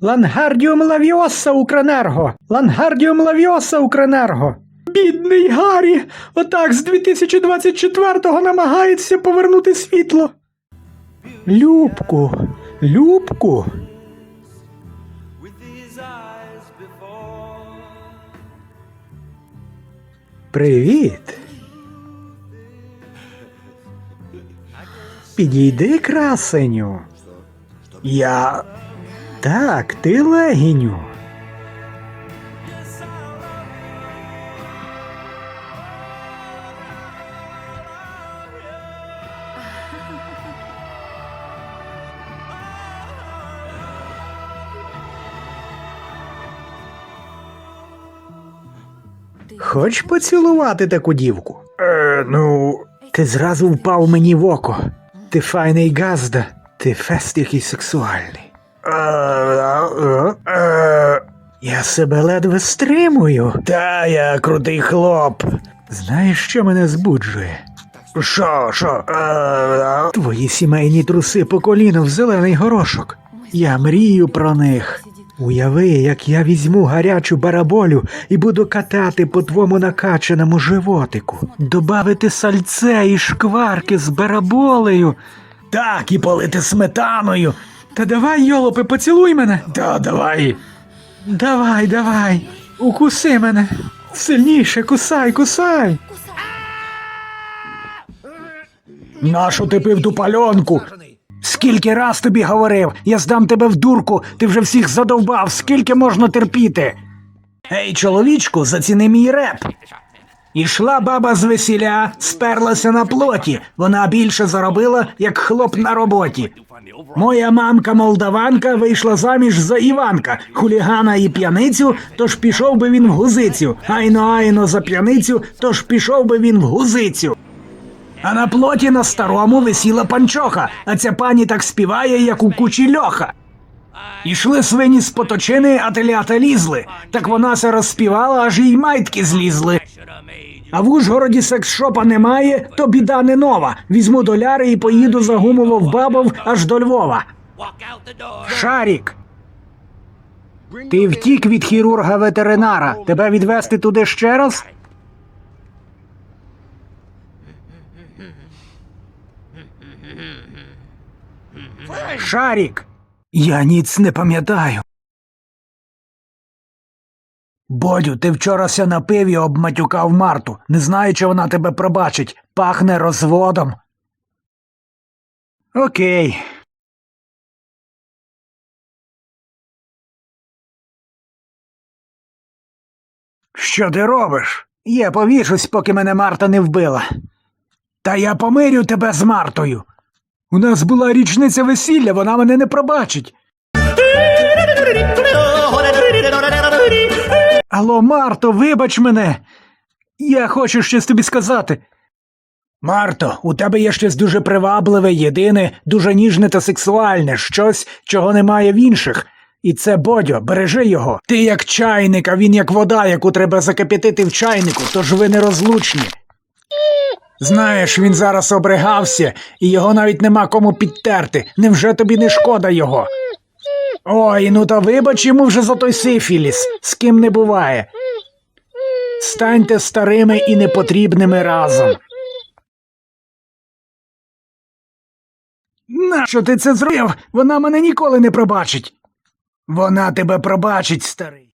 Лангардіум лавіоса Укренерго! Лангардіум лавіоса Укренерго! Бідний Гаррі! Отак з 2024-го намагається повернути світло. Любку, Любку. Привіт. Підійди, красеню. Я. Так, ти легіню. Хоч поцілувати таку дівку? Е, ну. Ти зразу впав мені в око. Ти файний газда, ти фест який сексуальний. Е, е, е, я себе ледве стримую. Та я крутий хлоп. Знаєш, що мене збуджує? Що, що? Твої сімейні труси по коліну в зелений горошок. Я мрію про них. Уяви, як я візьму гарячу бараболю і буду катати по твому накачаному животику, добавити сальце і шкварки з бараболею. Так, і полити сметаною. Та давай, йолопи, поцілуй мене. Та давай. Давай, давай. Укуси мене. Сильніше, кусай, кусай. Нащо ти пив ту пальонку? Скільки раз тобі говорив, я здам тебе в дурку, ти вже всіх задовбав, скільки можна терпіти? Ей, чоловічку, заціни мій реп. Ішла баба з весіля, сперлася на плоті. Вона більше заробила, як хлоп на роботі. Моя мамка молдаванка вийшла заміж за Іванка, хулігана і п'яницю, тож пішов би він в гузицю. Айно айно за п'яницю, тож пішов би він в гузицю. А на плоті на старому висіла панчоха, а ця пані так співає, як у кучі льоха. Ішли свині з поточини, а телята лізли. Так вона се розспівала, аж їй майтки злізли. А в Ужгороді секс-шопа немає, то біда не нова. Візьму доляри і поїду за гумово в бабов аж до Львова. Шарік. Ти втік від хірурга ветеринара. Тебе відвести туди ще раз? Шарік. Я ніц не пам'ятаю. Бодю, ти вчора ся напив і обматюкав Марту. Не знаю, чи вона тебе пробачить. Пахне розводом. Окей. Що ти робиш? Я повішусь, поки мене Марта не вбила. Та я помирю тебе з Мартою. У нас була річниця весілля, вона мене не пробачить. Алло, Марто, вибач мене. Я хочу щось тобі сказати. Марто, у тебе є щось дуже привабливе, єдине, дуже ніжне та сексуальне, щось, чого немає в інших. І це Бодьо, бережи його. Ти як чайник, а він як вода, яку треба закип'ятити в чайнику, тож ви нерозлучні. Знаєш, він зараз обригався, і його навіть нема кому підтерти. Невже тобі не шкода його? Ой, ну та вибач йому вже за той сифіліс, з ким не буває. Станьте старими і непотрібними разом. Нащо ти це зробив? Вона мене ніколи не пробачить. Вона тебе пробачить, старий.